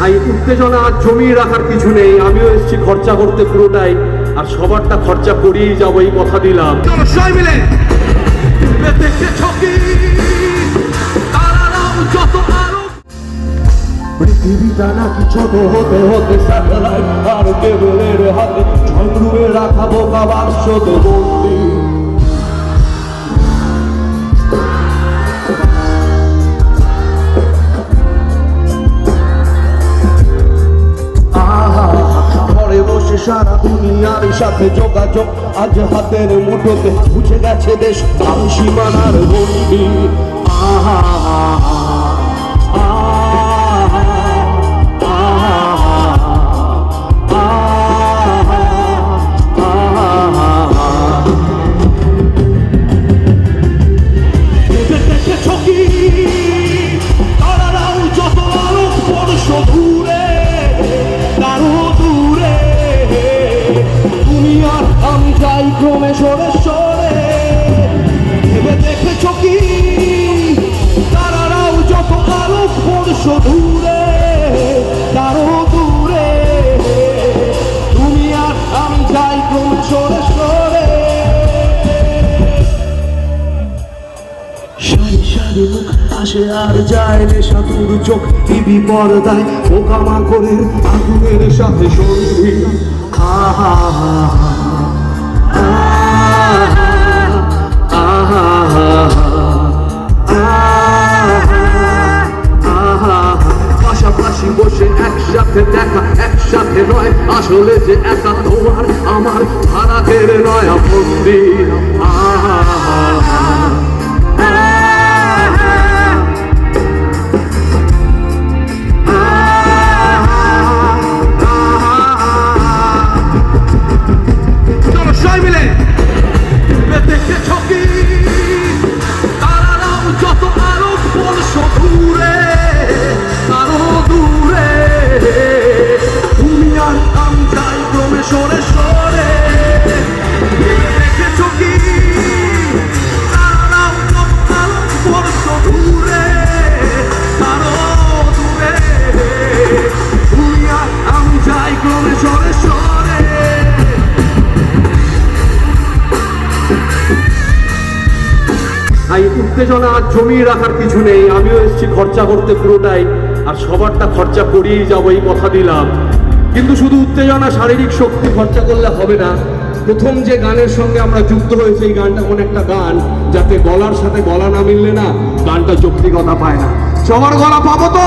তাই উত্তেজনা আর জমিয়ে রাখার কিছু নেই। আমিও এসেছি খরচা করতে পুরোটাই। আর সবারটা খরচা করিয়েই যাব এই কথা দিলাম। সবাই মিলে। পৃথিবীটা নাকি ছোট হতে হতে স্যাটেলাইট আর কেবলের হাতে ঝংরুয়ে রাখা বোকা বাক্স তো বন্দি সারা দুনিয়ার সাথে যোগাযোগ আজ হাতের মুঠোতে বুঝে গেছে দেশ সীমানার বন্দি আহা। যাই ক্রমে সরে সরে। ভেবে দেখেছ কি? তারারাও যত আলো স্পর্শ দূরে কারও দূরে। তুমি আর আমি যাই ক্রমে সরে সরে। সারি সারি মুখ আসে আর যায় নেশা তোর চোখ। টিভি পর্দায় পোকামাকড়ের আগুনের সাথে সন্ধি। আহা। আসলে যে একা তোমার আমার ভাড়াতের নয়া বন্দি তাই উত্তেজনা আর জমিয়ে রাখার কিছু নেই। আমিও এসেছি খরচা করতে পুরোটাই। আর সবারটা খরচা করিয়েই যাব, এই কথা দিলাম। কিন্তু শুধু উত্তেজনা, শারীরিক শক্তি খরচা করলে হবে না। প্রথম যে গানের সঙ্গে আমরা যুক্ত হয়েছে, এই গানটা এমন একটা গান, যাতে গলার সাথে গলা না মিললে না গানটা যৌক্তিকতা পায় না। সবার গলা পাবো তো?